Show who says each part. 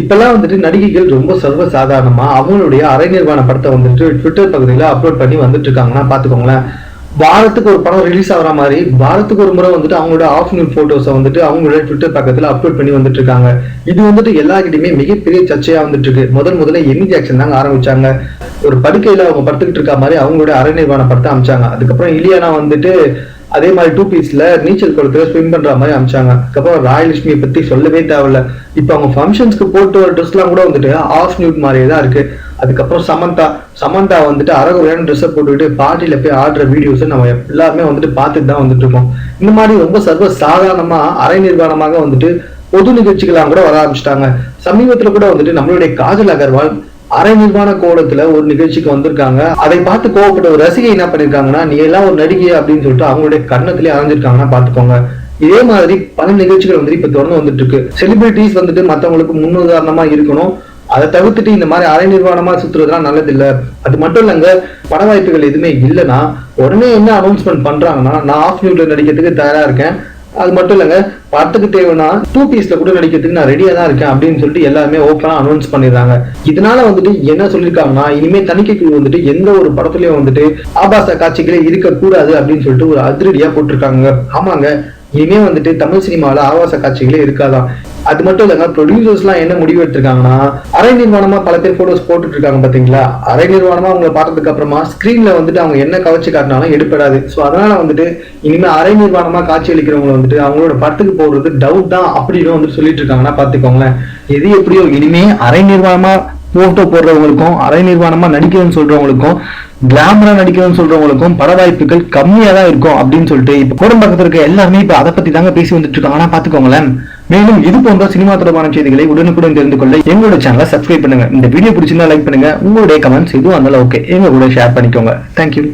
Speaker 1: இப்பெல்லாம் வந்துட்டு நடிகைகள் ரொம்ப சர்வ சாதாரணமா அவங்களுடைய அரை நிர்வாண படத்தை வந்துட்டு ட்விட்டர் பகுதியில் அப்லோட் பண்ணி வந்துட்டு இருக்காங்கன்னா பாத்துக்கோங்களேன் வாரத்துக்கு ஒரு படம் ரிலீஸ் ஆகிற மாதிரி வாரத்துக்கு ஒரு முறை வந்துட்டு அவங்களோட ஆஃப்டர்நூன் போட்டோஸை வந்துட்டு அவங்களோட ட்விட்டர் பக்கத்தில் அப்லோட் பண்ணி வந்துட்டு இருக்காங்க இது வந்துட்டு எல்லாருக்கிட்டையுமே மிகப்பெரிய சர்ச்சையா வந்துட்டு இருக்கு முதல் முதல்ல எமி ஜாக்சன் தாங்க ஆரம்பிச்சாங்க. ஒரு படுக்கையில அவங்க படுத்துக்கிட்டு இருக்க மாதிரி அவங்களோட அரை நிர்வாண படத்தை அமைச்சாங்க. அதுக்கப்புறம் இலியானா வந்துட்டு அதே மாதிரி டூ பீஸ்ல நீச்சல் குளத்துல ஸ்விம் பண்ற மாதிரி அமைச்சாங்க. அதுக்கப்புறம் ராயலட்சுமியை பத்தி சொல்லவே தேவையில்ல. இப்போ அவங்க ஃபங்க்ஷன்ஸ்க்கு போட்டு வர ட்ரெஸ்லாம் கூட வந்துட்டு ஆஃப் நியூட் மாதிரியே தான் இருக்கு. அதுக்கப்புறம் சமந்தா. சமந்தா வந்துட்டு அரகுறையான ட்ரெஸ்ஸை போட்டுக்கிட்டு பார்ட்டியில போய் ஆடுற வீடியோஸ் நம்ம எல்லாருமே வந்துட்டு பார்த்துட்டு தான் வந்துட்டு இருக்கோம். இந்த மாதிரி ரொம்ப சர்வ சாதாரணமா அரை நிர்வாணமாக வந்துட்டு பொது நிகழ்ச்சிகளாம் கூட வர ஆரம்பிச்சிட்டாங்க. சமீபத்துல கூட வந்துட்டு நம்மளுடைய காஜல் அகர்வால் அரை நிர்வாண கோலத்துல ஒரு நிகழ்ச்சிக்கு வந்திருக்காங்க. அதை பார்த்து கோவப்பட்ட ஒரு ரசிகை என்ன பண்ணிருக்காங்கன்னா நீ எல்லாம் ஒரு நடிகை அப்படின்னு சொல்லிட்டு அவங்களுடைய கன்னத்திலே அரைஞ்சிருக்காங்கன்னா பாத்துக்கோங்க இதே மாதிரி பல நிகழ்ச்சிகள் வந்துட்டு இப்ப தொடர்ந்து வந்துட்டு இருக்கு செலிபிரிட்டிஸ் வந்துட்டு மத்தவங்களுக்கு முன்னுதாரணமா இருக்கணும். அதை தவிர்த்துட்டு இந்த மாதிரி அரை நிர்வாணமா சுத்துறதுலாம் நல்லது இல்ல அது மட்டும் இல்லைங்க பட வாய்ப்புகள் எதுவுமே இல்லைன்னா உடனே என்ன அனௌன்ஸ்மெண்ட் பண்றாங்கன்னா நான் ஆஃப் நியூட்ல நடிக்கிறதுக்கு தயாரா இருக்கேன். அது மட்டும் இல்லைங்க படத்துக்கு தேவைன்னா டூ பீஸ்ல கூட நடிக்கிறதுக்கு நான் ரெடியா தான் இருக்கேன் அப்படின்னு சொல்லிட்டு எல்லாருமே ஓப்பனா அனௌன்ஸ் பண்ணிடுறாங்க. இதனால வந்துட்டு என்ன சொல்லியிருக்காங்கன்னா இனிமே தணிக்கை குழு வந்துட்டு எந்த ஒரு படத்துலயும் வந்துட்டு ஆபாச காட்சிகளே இருக்கக்கூடாது அப்படின்னு சொல்லிட்டு ஒரு அதிரடியா போட்டிருக்காங்க. ஆமாங்க இனிமே வந்துட்டு தமிழ் சினிமாவில் ஆவாச காட்சிகளே இருக்காதான் அது மட்டும் இல்லைங்க ப்ரொடியூசர்ஸ்லாம் என்ன முடிவு எடுத்திருக்காங்கன்னா அரை நிர்வாணமா பல பேர் போட்டோஸ் போட்டுட்டு இருக்காங்க பாத்தீங்களா? அரை நிர்வாணமா அவங்கள பார்த்ததுக்கு அப்புறமா ஸ்கிரீன்ல வந்துட்டு அவங்க என்ன கவர்ச்சி காட்டினாலும் எடுப்படாது ஸோ அதனால வந்துட்டு இனிமேல் அரை நிர்வாணமா காட்சி அளிக்கிறவங்க வந்துட்டு அவங்களோட படத்துக்கு போடுறது டவுட் தான் அப்படின்னு வந்துட்டு சொல்லிட்டு இருக்காங்கன்னா பாத்துக்கோங்களேன். எது எப்படியோ இனிமே அரை நிர்வாணமா போட்டோ போடுறவங்களுக்கும் அரை நிர்வாணமா நடிக்கிறேன்னு சொல்றவங்களுக்கும் கிளாமரா நடிக்கணும்னு சொல்றவங்களுக்கும் பட வாய்ப்புகள் கம்மியா தான் இருக்கும் அப்படின்னு சொல்லிட்டு இப்ப குடும்ப பக்கத்துல இருக்க எல்லாருமே இப்ப அதை பத்தி தாங்க பேசி வந்துட்டு இருக்காங்க. ஆனா பாத்துக்கோங்களேன். மேலும் இது போன்ற சினிமா தொடர்பான செய்திகளை உடனுக்குடன் தெரிந்து கொள்ள எங்களோட சேனலை சப்ஸ்கிரைப் பண்ணுங்க. இந்த வீடியோ பிடிச்சிருந்தா லைக் பண்ணுங்க. உங்களுடைய கமெண்ட்ஸ் எதுவும் அதனால ஓகே எங்க கூட ஷேர் பண்ணிக்கோங்க. தேங்க்யூ